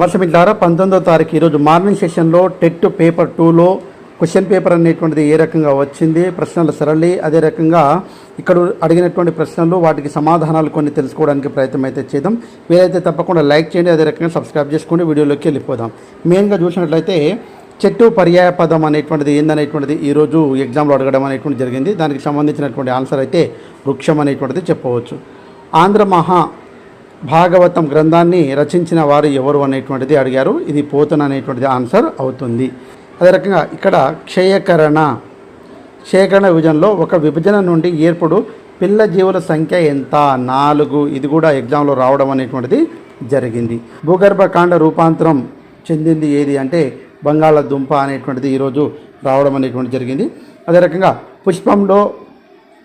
నమస్తే పంతొమ్మిదో తారీఖు ఈరోజు మార్నింగ్ సెషన్లో టెట్ పేపర్ టూలో క్వశ్చన్ పేపర్ అనేటువంటిది ఏ రకంగా వచ్చింది ప్రశ్నల సరళి అదే రకంగా ఇక్కడ అడిగినటువంటి ప్రశ్నలు వాటికి సమాధానాలు కొన్ని తెలుసుకోవడానికి ప్రయత్నం అయితే చేద్దాం. మీరైతే తప్పకుండా లైక్ చేయండి అదే రకంగా సబ్స్క్రైబ్ చేసుకోండి వీడియోలోకి వెళ్ళిపోదాం. మెయిన్గా చూసినట్లయితే చెట్టు పర్యాయ పదం అనేటువంటిది ఏందనేటువంటిది ఈరోజు ఎగ్జామ్లో అడగడం అనేటువంటి జరిగింది. దానికి సంబంధించినటువంటి ఆన్సర్ అయితే వృక్షం అనేటువంటిది చెప్పవచ్చు. ఆంధ్ర మహా భాగవతం గ్రంథాన్ని రచించిన వారు ఎవరు అనేటువంటిది అడిగారు. ఇది పోతన అనేటువంటిది ఆన్సర్ అవుతుంది. అదే రకంగా ఇక్కడ క్షయకరణ. క్షయకరణ విభజనలో ఒక విభజన నుండి ఏర్పడు పిల్ల జీవుల సంఖ్య ఎంత? నాలుగు. ఇది కూడా ఎగ్జామ్లో రావడం అనేటువంటిది జరిగింది. భూగర్భకాండ రూపాంతరం చెందింది ఏది అంటే బంగాళదుంప అనేటువంటిది ఈరోజు రావడం అనేటువంటిది జరిగింది. అదే రకంగా పుష్పంలో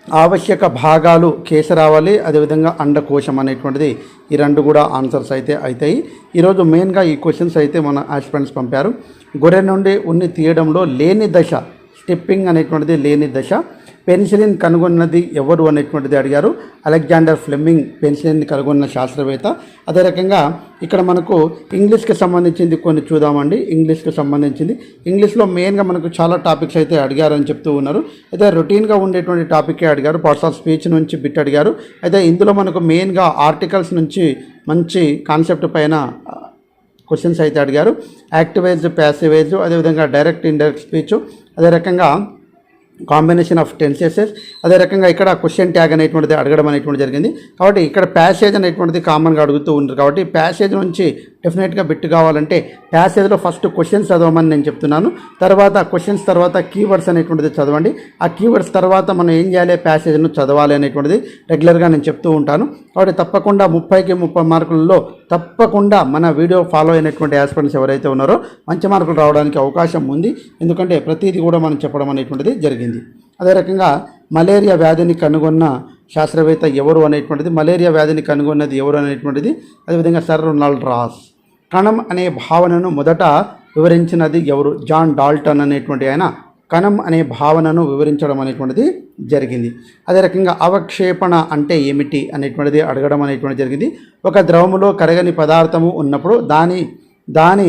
ఆవశ్యక భాగాలు కేసరావళి అదేవిధంగా అండకోశం అనేటువంటిది ఈ రెండు కూడా ఆన్సర్స్ అయితే అవుతాయి ఈరోజు మెయిన్గా ఈ క్వశ్చన్స్ అయితే మన ఆస్పిరెంట్స్ పంపారు. గొర్రె నుండి ఉన్ని తీయడంలో లేని దశ స్టెప్పింగ్ అనేటువంటిది లేని దశ. పెన్సిలిన్ కనుగొన్నది ఎవరు అనేటువంటిది అడిగారు. అలెగ్జాండర్ ఫ్లెమింగ్ పెన్సిలిన్ కనుగొన్న శాస్త్రవేత్త. అదే రకంగా ఇక్కడ మనకు ఇంగ్లీష్కి సంబంధించింది కొన్ని చూద్దామండి. ఇంగ్లీష్కి సంబంధించింది. ఇంగ్లీష్లో మెయిన్గా మనకు చాలా టాపిక్స్ అయితే అడిగారని చెప్తూ ఉన్నారు. అయితే రొటీన్గా ఉండేటువంటి టాపిక్కే అడిగారు. పార్ట్స్ ఆఫ్ స్పీచ్ నుంచి బిట్ అడిగారు. అయితే ఇందులో మనకు మెయిన్గా ఆర్టికల్స్ నుంచి మంచి కాన్సెప్ట్ పైన క్వశ్చన్స్ అయితే అడిగారు. యాక్టివేజ్ ప్యాసివేజ్ అదేవిధంగా డైరెక్ట్ ఇండైరెక్ట్ స్పీచ్. అదే రకంగా కాంబినేషన్ ఆఫ్ టెన్సెసెస్ అదే రకంగా ఇక్కడ క్వశ్చన్ ట్యాగ్ అనేటువంటిది అడగడం అనేటువంటి జరిగింది. కాబట్టి ఇక్కడ ప్యాసేజ్ అనేటువంటిది కామన్గా అడుగుతూ ఉంటారు కాబట్టి ప్యాసేజ్ నుంచి డెఫినెట్గా బిట్ కావాలంటే ప్యాసేజ్లో ఫస్ట్ క్వశ్చన్స్ చదవమని నేను చెప్తున్నాను. తర్వాత క్వశ్చన్స్ తర్వాత కీవర్డ్స్ అనేటువంటిది చదవండి. ఆ కీవర్డ్స్ తర్వాత మనం ఏం చేయాలి? ప్యాసేజ్ను చదవాలి అనేటువంటిది రెగ్యులర్గా నేను చెప్తూ ఉంటాను. కాబట్టి తప్పకుండా ముప్పైకి ముప్పై మార్కులలో తప్పకుండా మన వీడియో ఫాలో అయినటువంటి యాస్పిరెంట్స్ ఎవరైతే ఉన్నారో మంచి మార్కులు రావడానికి అవకాశం ఉంది. ఎందుకంటే ప్రతిదీ కూడా మనం చెప్పడం అనేటువంటిది జరిగింది. అదే రకంగా మలేరియా వ్యాధిని కనుగొన్న శాస్త్రవేత్త ఎవరు అనేటువంటిది మలేరియా వ్యాధిని కనుగొన్నది ఎవరు అనేటువంటిది అదేవిధంగా సర్ రొనాల్డ్ రాస్. కణం అనే భావనను మొదట వివరించినది ఎవరు? జాన్ డాల్టన్ అనేటువంటి ఆయన కణం అనే భావనను వివరించడం అనేటువంటిది జరిగింది. అదే రకంగా అవక్షేపణ అంటే ఏమిటి అనేటువంటిది అడగడం అనేటువంటిది జరిగింది. ఒక ద్రవములో కరగని పదార్థము ఉన్నప్పుడు దాని దాని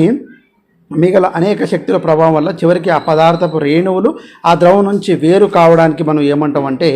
మిగల అనేక శక్తుల ప్రభావం వల్ల చివరికి ఆ పదార్థపు రేణువులు ఆ ద్రవం నుంచి వేరు కావడానికి మనం ఏమంటాం అంటే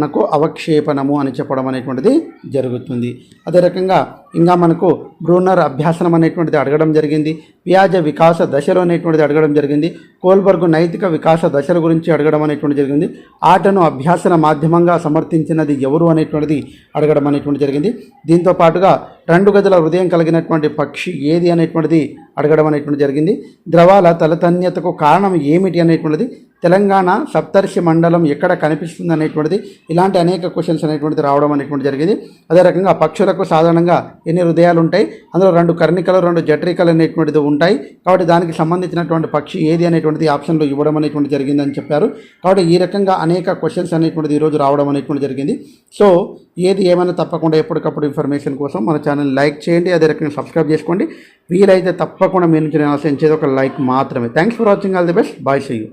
మనకు అవక్షేపణము అని చెప్పడం అనేటువంటిది జరుగుతుంది. అదే రకంగా ఇంకా మనకు బ్రూనర్ అభ్యాసనం అనేటువంటిది అడగడం జరిగింది. వ్యాజ వికాస దశలు అనేటువంటిది అడగడం జరిగింది. కోల్బర్గ్ నైతిక వికాస దశల గురించి అడగడం అనేటువంటి జరిగింది. ఆటను అభ్యాసన మాధ్యమంగా సమర్థించినది ఎవరు అనేటువంటిది అడగడం అనేటువంటి జరిగింది. దీంతో పాటుగా రెండు గదుల హృదయం కలిగినటువంటి పక్షి ఏది అనేటువంటిది అడగడం అనేటువంటి జరిగింది. ద్రవాల తలతన్యతకు కారణం ఏమిటి అనేటువంటిది తెలంగాణ సప్తర్షి మండలం ఎక్కడ కనిపిస్తుంది అనేటువంటిది ఇలాంటి అనేక క్వశ్చన్స్ అనేటువంటిది రావడం అనేటువంటి జరిగింది. అదే రకంగా పక్షులకు సాధారణంగా ఎన్ని హృదయాలు ఉంటాయి అందులో రెండు కర్ణికలు రెండు జట్రికలు అనేటువంటిది ఉంటాయి. కాబట్టి దానికి సంబంధించినటువంటి పక్షి ఏది అనేటువంటిది ఆప్షన్లో ఇవ్వడం అనేటువంటి జరిగిందని చెప్పారు. కాబట్టి ఈ రకంగా అనేక క్వశ్చన్స్ అనేటువంటిది ఈరోజు రావడం అనేటువంటి జరిగింది. సో ఏది ఏమైనా తప్పకుండా ఎప్పటికప్పుడు ఇన్ఫర్మేషన్ కోసం మన ఛానల్ లైక్ చేయండి అదే రకంగా సబ్స్క్రైబ్ చేసుకోండి. వీలైతే తప్పకుండా మీ నుంచి నేను ఆశించేది ఒక లైక్ మాత్రమే. Thanks for watching all the best bye see you